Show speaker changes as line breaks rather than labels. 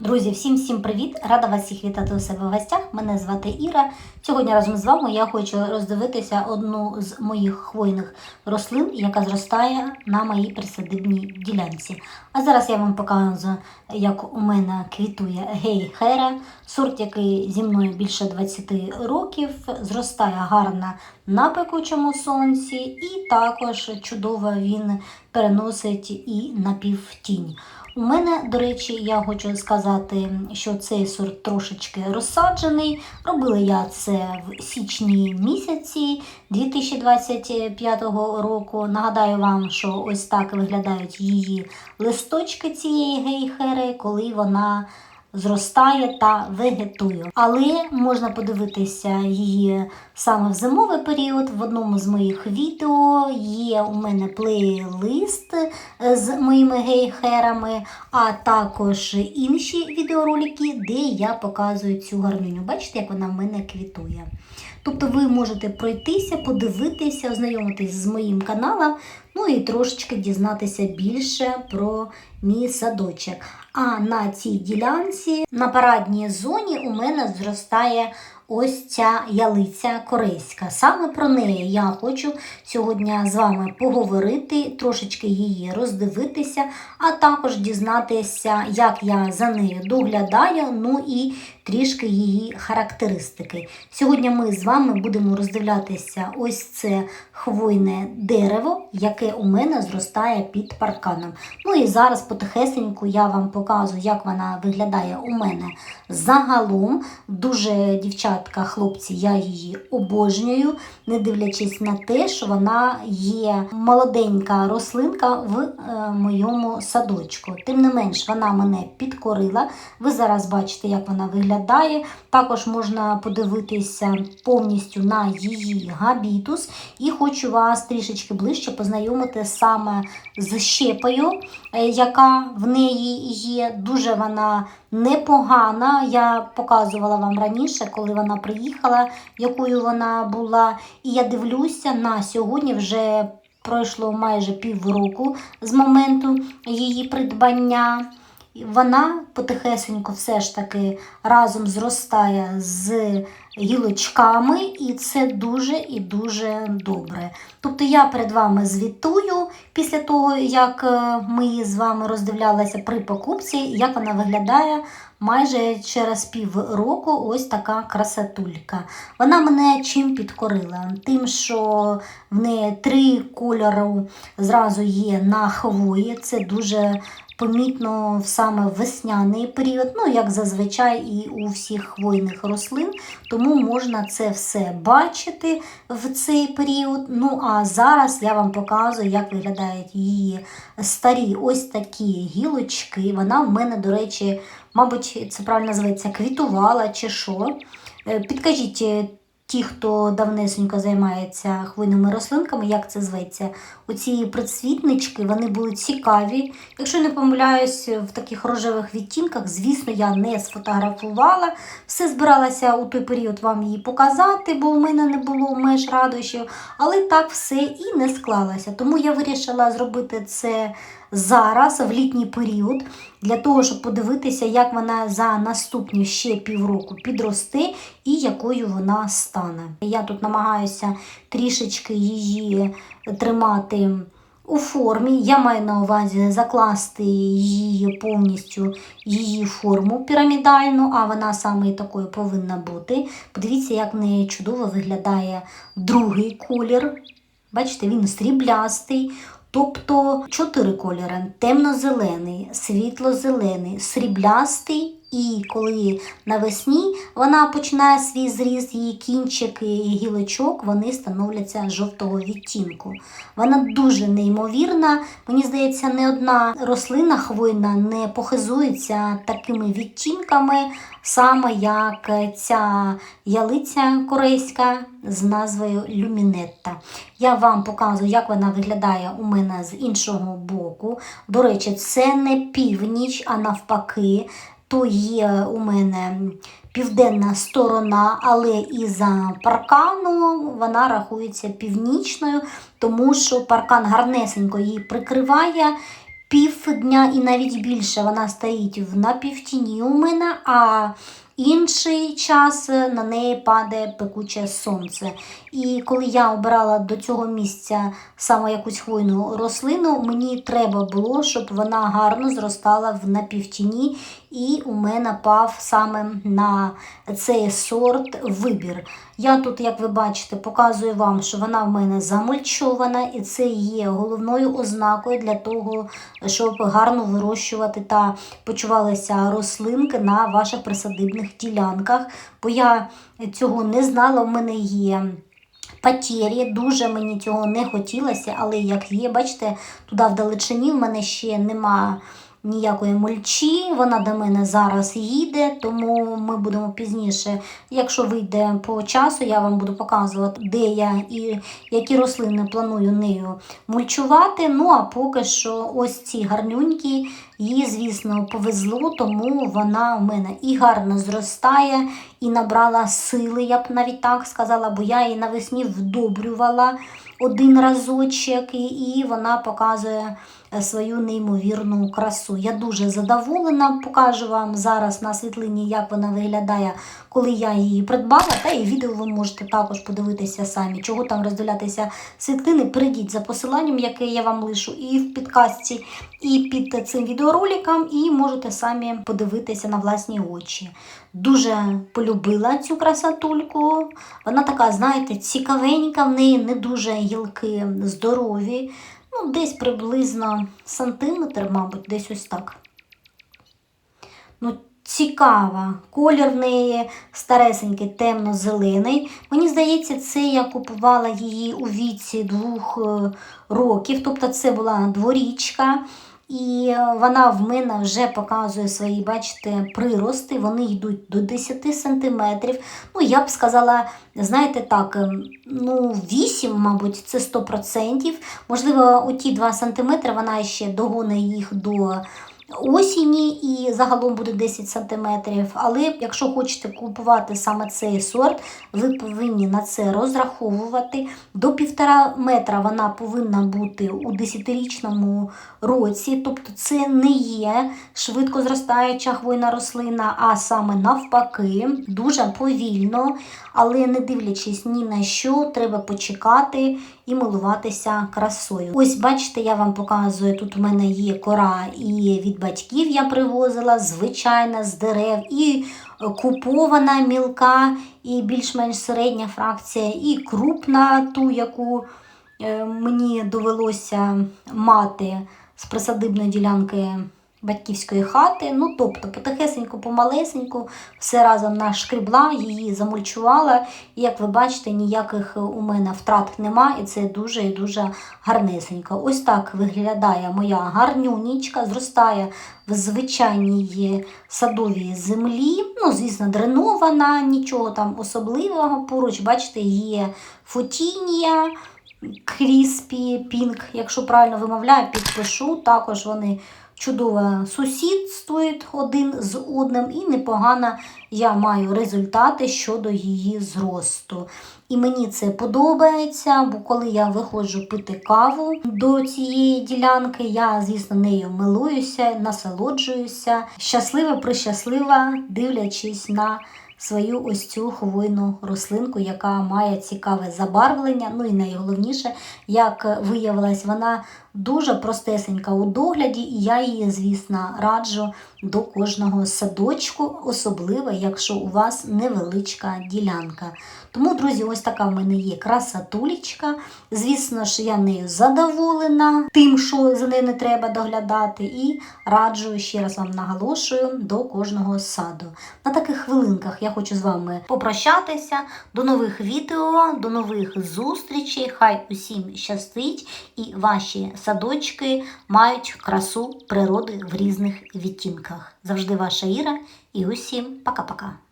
Друзі, всім всім привіт! Рада вас всіх вітати у себе в гостях. Мене звати Іра. Сьогодні разом з вами я хочу роздивитися одну з моїх хвойних рослин, яка зростає на моїй присадибній ділянці. А зараз я вам покажу, як у мене квітує гейхера, сорт, який зі мною більше 20 років, зростає гарно на пекучому сонці, і також чудово він переносить і напівтінь. У мене, до речі, я хочу сказати, що цей сорт трошечки розсаджений. Робила я це в січні місяці 2025 року. Нагадаю вам, що ось так виглядають її листочки цієї гейхери, коли вона зростає та вегетує. Але можна подивитися її саме в зимовий період. В одному з моїх відео є у мене плейлист з моїми гейхерами, а також інші відеоролики, де я показую цю гарнюню. Бачите, як вона в мене квітує. Тобто ви можете пройтися, подивитися, ознайомитись з моїм каналом, ну і трошечки дізнатися більше про мій садочок. А на цій ділянці, на парадній зоні, у мене зростає ось ця ялиця корейська. Саме про неї я хочу сьогодні з вами поговорити, трошечки її роздивитися, а також дізнатися, як я за нею доглядаю, ну і трішки її характеристики. Сьогодні ми з вами будемо роздивлятися ось це хвойне дерево, яке у мене зростає під парканом. Ну і зараз потихесеньку я вам показую, як вона виглядає у мене загалом. Дуже дівчатка, хлопці, я її обожнюю, не дивлячись на те, що вона є молоденька рослинка в е, моєму садочку. Тим не менш, вона мене підкорила. Ви зараз бачите, як вона виглядає. Також можна подивитися повністю на її габітус. І хочу вас трішечки ближче познайомити саме з щепою, е, яка в неї є. Дуже вона непогана. Я показувала вам раніше, коли вона приїхала, якою вона була. І я дивлюся на сьогодні вже. Пройшло майже півроку з моменту її придбання. Вона потихесенько все ж таки разом зростає з гілочками, і це дуже і дуже добре. Тобто я перед вами звітую після того, як е, ми з вами роздивлялися при покупці, як вона виглядає майже через півроку ось така красотулька. Вона мене чим підкорила? Тим, що в неї три кольори зразу є на хвої. Це дуже помітно в саме весняний період, ну як зазвичай і у всіх хвойних рослин, тому можна це все бачити в цей період. Ну а зараз я вам показую, як виглядають її старі ось такі гілочки. Вона в мене, до речі, мабуть, це правильно називається квітувала чи що. Е, Підкажіть. Ті, хто давнесенько займається хвойними рослинками, як це зветься, оці прицвітнички, вони були цікаві. Якщо не помиляюсь, в таких рожевих відтінках, звісно, я не сфотографувала. Все збиралася у той період вам її показати, бо у мене не було меж радощів, але так все і не склалося. Тому я вирішила зробити це зараз, в літній період, для того, щоб подивитися, як вона за наступні ще півроку підросте і якою вона стане. Я тут намагаюся трішечки її тримати. У формі я маю на увазі закласти її повністю її форму пірамідальну, а вона саме такою повинна бути. Подивіться, як в неї чудово виглядає другий колір. Бачите, він сріблястий. Тобто чотири кольори: темно-зелений, світло-зелений, сріблястий. І коли навесні вона починає свій зріст, її кінчики і гілочок вони становляться жовтого відтінку. Вона дуже неймовірна. Мені здається, не одна рослина хвойна не похизується такими відтінками, саме як ця ялиця корейська з назвою Люмінетта. Я вам показую, як вона виглядає у мене з іншого боку. До речі, це не північ, а навпаки то є у мене південна сторона, але із-за паркану вона рахується північною, тому що паркан гарнесенько її прикриває. півдня і навіть більше вона стоїть в напівтіні у мене, а інший час на неї падає пекуче сонце. І коли я обирала до цього місця саме якусь хвойну рослину, мені треба було, щоб вона гарно зростала в напівтіні, і у мене пав саме на цей сорт вибір. Я тут, як ви бачите, показую вам, що вона в мене замульчована, і це є головною ознакою для того, щоб гарно вирощувати та почувалися рослинки на ваших присадибних ділянках. Бо я цього не знала, в мене є. Патєрі, дуже мені цього не хотілося, але як є, бачите, туди в далечині в мене ще нема ніякої мульчі, вона до мене зараз їде, тому ми будемо пізніше, якщо вийде по часу, я вам буду показувати, де я і які рослини планую нею мульчувати. Ну а поки що ось ці гарнюнькі, їй, звісно, повезло, тому вона у мене і гарно зростає, і набрала сили, я б навіть так сказала, бо я її навесні вдобрювала один разочок, і вона показує свою неймовірну красу. Я дуже задоволена, покажу вам зараз на світлині, як вона виглядає, коли я її придбала. Та і відео ви можете також подивитися самі, чого там розділятися світлини. Перейдіть за посиланням, яке я вам лишу, і в підкасті, і під цим відеороликом, і можете самі подивитися на власні очі. Дуже полюбила цю красотульку. Вона така, знаєте, цікавенька, в неї не дуже гілки здорові. Ну, десь приблизно сантиметр, мабуть, десь ось так. Ну, Цікава. Колір в неї старесенький, темно-зелений. Мені здається, це я купувала її у віці двох е, років. Тобто це була дворічка. І вона в мене вже показує свої, бачите, прирости, вони йдуть до 10 сантиметрів. Ну, я б сказала, знаєте так, ем, ну, 8, мабуть, це 100%. Можливо, оті 2 сантиметри вона ще догоне їх до осені і загалом буде 10 см. Але якщо хочете купувати саме цей сорт, ви повинні на це розраховувати. До півтора метра вона повинна бути у 10-річному році. Тобто це не є швидко зростаюча хвойна рослина, а саме навпаки, дуже повільно, але не дивлячись ні на що, треба почекати і милуватися красою. Ось, бачите, я вам показую, тут у мене є кора і від батьків я привозила, звичайна з дерев, і купована мілка, і більш-менш середня фракція, і крупна, ту, яку е, мені довелося мати з присадибної ділянки батьківської хати. Ну, тобто, потихесеньку, помалесеньку, все разом нашкрібла, її замульчувала. І, як ви бачите, ніяких у мене втрат нема, і це дуже і дуже гарнесенько. Ось так виглядає моя гарнюнічка, зростає в звичайній садовій землі. Ну, звісно, дренована, нічого там особливого. Поруч, бачите, є фотінія. Кріспі, пінк, якщо правильно вимовляю, підпишу. Також вони чудово сусідствують один з одним, і непогано я маю результати щодо її зросту. І мені це подобається, бо коли я виходжу пити каву до цієї ділянки, я, звісно, нею милуюся, насолоджуюся, щаслива, прищаслива, дивлячись на свою ось цю хвойну рослинку, яка має цікаве забарвлення. Ну і найголовніше, як виявилось, вона дуже простесенька у догляді, і я її, звісно, раджу до кожного садочку, особливо, якщо у вас невеличка ділянка. Тому, друзі, ось така в мене є красатулечка. Звісно ж, я нею задоволена тим, що за нею не треба доглядати, і раджу, ще раз вам наголошую, до кожного саду. На таких хвилинках я хочу з вами попрощатися. До нових відео, до нових зустрічей. Хай усім щастить і ваші садочки мають красу природи в різних відтінках. Завжди ваша Іра і усім пока-пока.